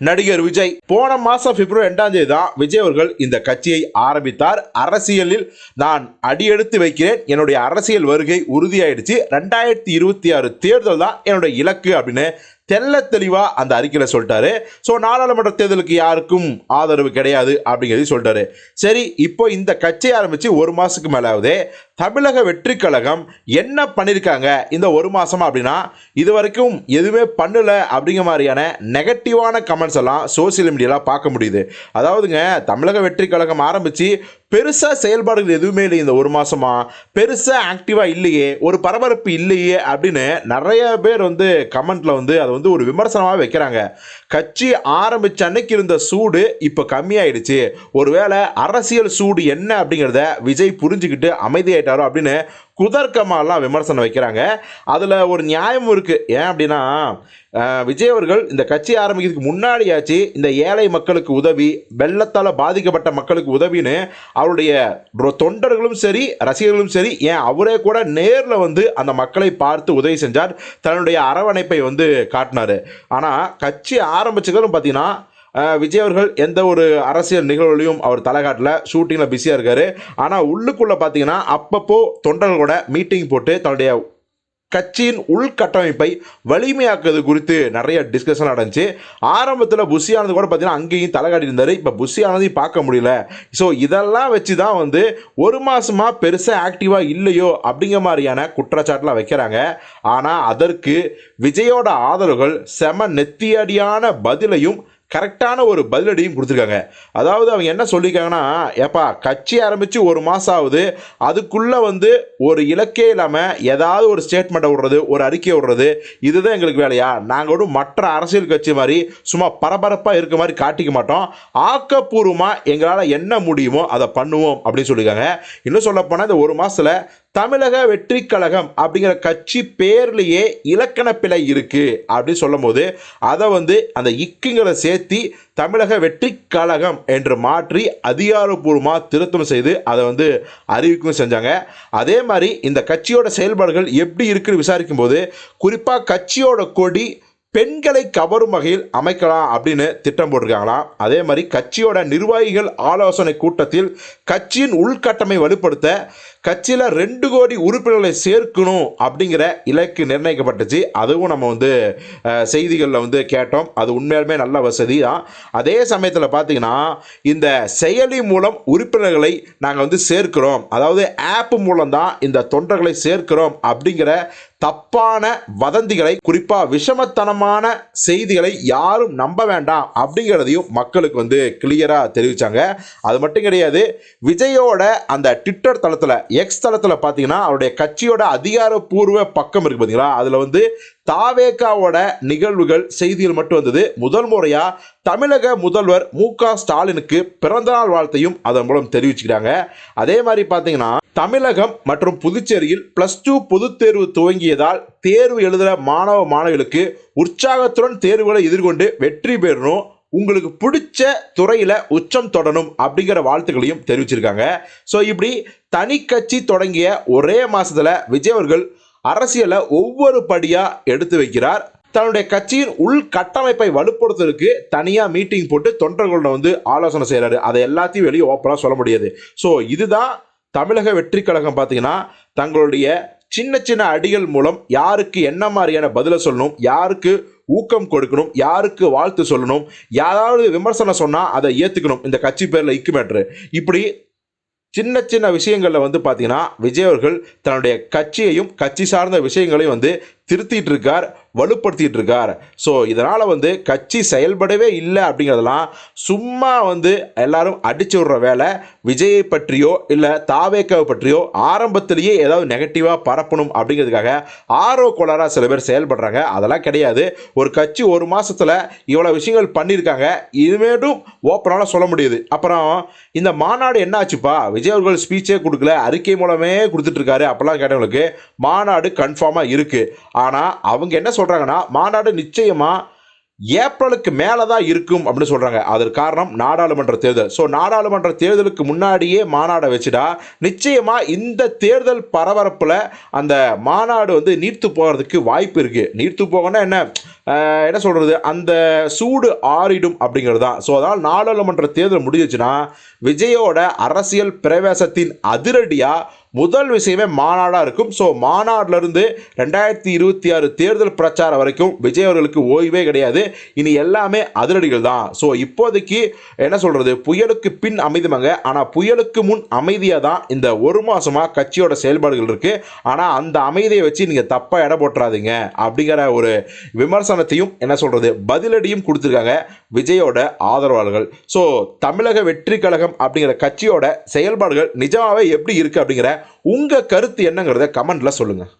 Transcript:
நடிகர் விஜய் போன மாசம் பிப்ரவரி ரெண்டாம் தேதி தான் விஜய் அவர்கள் இந்த கட்சியை ஆரம்பித்தார். அரசியலில் நான் அடியெடுத்து வைக்கிறேன். என்னுடைய அரசியல் வருகை உறுதியாயிடுச்சு. ரெண்டாயிரத்தி இருபத்தி ஆறு தேர்தல் தான் என்னுடைய இலக்கு அப்படின்னு தெள்ள தெளிவாக அந்த அறிக்கையில் சொல்லிட்டாரு. ஸோ நாடாளுமன்ற தேர்தலுக்கு யாருக்கும் ஆதரவு கிடையாது அப்படிங்கிறதையும் சொல்லிட்டாரு. சரி இப்போ இந்த கட்சி ஆரம்பித்து ஒரு மாதத்துக்கு மேலாவது தமிழக வெற்றி கழகம் என்ன பண்ணியிருக்காங்க இந்த ஒரு மாதம் அப்படின்னா இது வரைக்கும் எதுவுமே பண்ணலை அப்படிங்கிற மாதிரியான நெகட்டிவான கமெண்ட்ஸ் எல்லாம் சோசியல் மீடியாவில் பார்க்க முடியுது. அதாவதுங்க தமிழக வெற்றி கழகம் ஆரம்பித்து பெருசாக செயல்பாடுகள் எதுவுமே இல்லை இந்த ஒரு மாதமாக பெருசாக ஆக்டிவாக இல்லையே. ஒரு பரபரப்பு இல்லையே அப்படின்னு நிறைய பேர் வந்து கமெண்ட்டில் வந்து அதை வந்து ஒரு விமர்சனமாக வைக்கிறாங்க. கட்சி ஆரம்பிச்ச அன்னைக்கு இருந்த சூடு இப்போ கம்மியாயிடுச்சு. ஒருவேளை அரசியல் சூடு என்ன அப்படிங்கிறத விஜய் புரிஞ்சுக்கிட்டு அமைதியாயிட்டாரோ அப்படின்னு குதர்க்கமாலாம் விமர்சனம் வைக்கிறாங்க. அதில் ஒரு நியாயமும் இருக்குது ஏன் அப்படின்னா விஜய் அவர்கள் இந்த கட்சி ஆரம்பிக்கிறதுக்கு முன்னாடியாச்சு இந்த ஏழை மக்களுக்கு உதவி வெள்ளத்தால் பாதிக்கப்பட்ட மக்களுக்கு உதவின்னு அவருடைய தொண்டர்களும் சரி ரசிகர்களும் சரி ஏன் அவரே கூட நேரில் வந்து அந்த மக்களை பார்த்து உதவி செஞ்சார். தன்னுடைய அரவணைப்பை வந்து காட்டினார். ஆனால் கட்சி ஆரம்பிச்சதும் பார்த்தீங்கன்னா விஜய் அவர்கள் எந்த ஒரு அரசியல் நிகழ்வுலையும் அவர் தலைகாட்டில் ஷூட்டிங்கில் பிஸியாக இருக்கார். ஆனால் உள்ளுக்குள்ளே பார்த்தீங்கன்னா அப்பப்போ தொண்டர்களோட மீட்டிங் போட்டு தன்னுடைய கட்சியின் உள்கட்டமைப்பை வலிமையாக்குறது குறித்து நிறைய டிஸ்கஷன் நடந்துச்சு. ஆரம்பத்தில் புஷியானது கூட பார்த்தீங்கன்னா அங்கேயும் தலைகாட்டி இருந்தார் இப்போ புஷியானதையும் பார்க்க முடியல. ஸோ இதெல்லாம் வச்சு தான் வந்து ஒரு மாதமாக பெருசாக ஆக்டிவாக இல்லையோ அப்படிங்கிற மாதிரியான குற்றச்சாட்டுலாம் வைக்கிறாங்க. ஆனால் அதற்கு விஜயோட ஆதரவுகள் செம நெத்தியடியான பதிலையும் கரெக்டான ஒரு பதிலடியும் கொடுத்துருக்காங்க. அதாவது அவங்க என்ன சொல்லியிருக்காங்கன்னா ஏப்பா கட்சி ஆரம்பித்து ஒரு மாதம் ஆகுது. அதுக்குள்ளே வந்து ஒரு இலக்கே இல்லாமல் ஏதாவது ஒரு ஸ்டேட்மெண்ட்டை விடுறது ஒரு அறிக்கையை விடுறது இதுதான் எங்களுக்கு வேலையா? நாங்கள் ஒரு மற்ற அரசியல் கட்சி மாதிரி சும்மா பரபரப்பாக இருக்க மாதிரி காட்டிக்க மாட்டோம். ஆக்கப்பூர்வமாக எங்களால் என்ன முடியுமோ அதை பண்ணுவோம் அப்படின்னு சொல்லியிருக்காங்க. இன்னும் சொல்லப்போனால் இந்த ஒரு மாதத்தில் தமிழக வெற்றி கழகம் அப்படிங்கிற கட்சி பேர்லேயே இலக்கண பிழை இருக்கு அப்படின்னு சொல்லும்போது அதை வந்து அந்த இக்குங்களை சேர்த்தி தமிழக வெற்றி கழகம் என்று மாற்றி அதிகாரப்பூர்வமாக திருத்தம் செய்து அதை வந்து அறிவிக்கவும் செஞ்சாங்க. அதே மாதிரி இந்த கட்சியோட செயல்பாடுகள் எப்படி இருக்குன்னு விசாரிக்கும் போது குறிப்பாக கட்சியோட கொடி பெண்களை கவரும் வகையில் அமைக்கலாம் அப்படின்னு திட்டம் போட்டிருக்காங்களாம். அதே மாதிரி கட்சியோட நிர்வாகிகள் ஆலோசனை கூட்டத்தில் கட்சியின் உள்கட்டமை வலுப்படுத்த கட்சியில் ரெண்டு கோடி உறுப்பினர்களை சேர்க்கணும் அப்படிங்கிற இலக்கு நிர்ணயிக்கப்பட்டுச்சு. அதுவும் நம்ம வந்து செய்திகளில் வந்து கேட்டோம். அது உண்மையாலுமே நல்ல வசதி தான். அதே சமயத்தில் பார்த்தீங்கன்னா இந்த செயலி மூலம் உறுப்பினர்களை நாங்கள் வந்து சேர்க்கிறோம். அதாவது ஆப் மூலம் தான் இந்த தொண்டர்களை சேர்க்கிறோம் அப்படிங்கிற தப்பான வதந்திகளை குறிப்பாக விஷமத்தனமான செய்திகளை யாரும் நம்ப வேண்டாம் அப்படிங்கிறதையும் மக்களுக்கு வந்து கிளியராக தெரிவித்தாங்க அது மட்டும் கிடையாது விஜயோட அந்த ட்விட்டர் தளத்தில் எக்ஸ் தளத்தில் பார்த்தீங்கன்னா அவருடைய கட்சியோட அதிகாரப்பூர்வ பக்கம் இருக்கு பார்த்தீங்களா அதில் வந்து தாவேகாவோட நிகழ்வுகள் செய்திகள் மட்டும் வந்தது. முதல் முறையாக தமிழக முதல்வர் மு க ஸ்டாலினுக்கு பிறந்தநாள் வாழ்த்தையும் அதன் மூலம் தெரிவிச்சுக்கிறாங்க. அதே மாதிரி பார்த்தீங்கன்னா தமிழகம் மற்றும் புதுச்சேரியில் ப்ளஸ் டூ பொதுத் தேர்வு துவங்கியதால் தேர்வு எழுதுகிற மாணவ மாணவிகளுக்கு உற்சாகத்துடன் தேர்வுகளை எதிர்கொண்டு வெற்றி பெறணும். உங்களுக்கு பிடிச்ச துறையில் உச்சம் தொடணும் அப்படிங்கிற வாழ்த்துக்களையும் தெரிவிச்சிருக்காங்க. ஸோ இப்படி தனி கட்சி தொடங்கிய ஒரே மாதத்தில் விஜய் அவர்கள் அரசியலை ஒவ்வொரு படியாக எடுத்து வைக்கிறார். தன்னுடைய கட்சியின் உள்கட்டமைப்பை வலுப்படுத்துறதுக்கு தனியாக மீட்டிங் போட்டு தொண்டர்களோட வந்து ஆலோசனை செய்கிறாரு அதை எல்லாத்தையும் வெளியே ஓப்பனாக சொல்ல முடியாது. ஸோ இதுதான் தமிழக வெற்றி கழகம் பார்த்தீங்கன்னா தங்களுடைய சின்ன சின்ன அடிகள் மூலம் யாருக்கு என்ன மாதிரியான பதிலை சொல்லணும் யாருக்கு ஊக்கம் கொடுக்கணும் யாருக்கு வாழ்த்து சொல்லணும் யாராவது விமர்சனம் சொன்னால் அதை ஏற்றுக்கணும் இந்த கட்சி பேரில் இக்கு மேட்ரு இப்படி சின்ன சின்ன விஷயங்களில் வந்து பார்த்தீங்கன்னா விஜய் அவர்கள் தன்னுடைய கட்சியையும் கட்சி சார்ந்த விஷயங்களையும் வந்து திருத்திட்டு இருக்கார் வலுப்படுத்திட்டு இருக்கார் ஸோ இதனால் வந்து கட்சி செயல்படவே இல்லை அப்படிங்கிறதெல்லாம் சும்மா வந்து எல்லாரும் அடிச்சு விடுற வேலை. விஜயை பற்றியோ இல்லை தாவேக்காவை பற்றியோ ஆரம்பத்திலேயே ஏதாவது நெகட்டிவாக பரப்பணும் அப்படிங்கிறதுக்காக ஆர்வ கோளாராக சில பேர் செயல்படுறாங்க. அதெல்லாம் கிடையாது. ஒரு கட்சி ஒரு மாதத்தில் இவ்வளோ விஷயங்கள் பண்ணியிருக்காங்க. இனிமேட்டும் ஓப்பனால சொல்ல முடியுது. அப்புறம் இந்த மாநாடு என்ன ஆச்சுப்பா? விஜய் அவர்கள் ஸ்பீச்சே கொடுக்கல. அறிக்கை மூலமே கொடுத்துட்ருக்காரு அப்போல்லாம் கேட்டவங்களுக்கு மாநாடு கன்ஃபார்மாக இருக்குது ஆனால் அவங்க என்ன சொல்கிறாங்கன்னா மாநாடு நிச்சயமாக ஏப்ரலுக்கு மேலே தான் இருக்கும் அப்படின்னு சொல்கிறாங்க அதற்கு காரணம் நாடாளுமன்ற தேர்தல். ஸோ நாடாளுமன்ற தேர்தலுக்கு முன்னாடியே மாநாடை வச்சுட்டா நிச்சயமாக இந்த தேர்தல் பரபரப்பில் அந்த மாநாடு வந்து நீர்த்து போகிறதுக்கு வாய்ப்பு இருக்குது நீர்த்து போகணுன்னா என்ன? என்ன சொல்கிறது அந்த சூடு ஆறிடும் அப்படிங்கிறது தான் ஸோ அதனால் நாடாளுமன்ற தேர்தல் முடிஞ்சிச்சுன்னா விஜயோட அரசியல் பிரவேசத்தின் அதிரடியாக முதல் விஷயமே மாநாடாக இருக்கும். ஸோ மாநாட்டிலிருந்து ரெண்டாயிரத்தி இருபத்தி ஆறு தேர்தல் பிரச்சாரம் வரைக்கும் விஜய் அவர்களுக்கு ஓய்வே கிடையாது. இனி எல்லாமே அதிரடிகள் தான் ஸோ இப்போதைக்கு என்ன சொல்கிறது புயலுக்கு பின் அமைதிமாங்க. ஆனால் புயலுக்கு முன் அமைதியாக தான் இந்த ஒரு மாதமாக கட்சியோட செயல்பாடுகள் இருக்குது ஆனால் அந்த அமைதியை வச்சு நீங்கள் தப்பாக எடை போட்டுறாதீங்க. அப்படிங்கிற ஒரு விமர்சனத்தையும் என்ன சொல்கிறது பதிலடியும் கொடுத்துருக்காங்க விஜயோட ஆதரவாளர்கள். ஸோ தமிழக வெற்றி கழகம் அப்படிங்கிற கட்சியோட செயல்பாடுகள் நிஜமாகவே எப்படி இருக்குது அப்படிங்கிற உங்கள் கருத்து என்னங்கிறத கமெண்ட்டில் சொல்லுங்கள்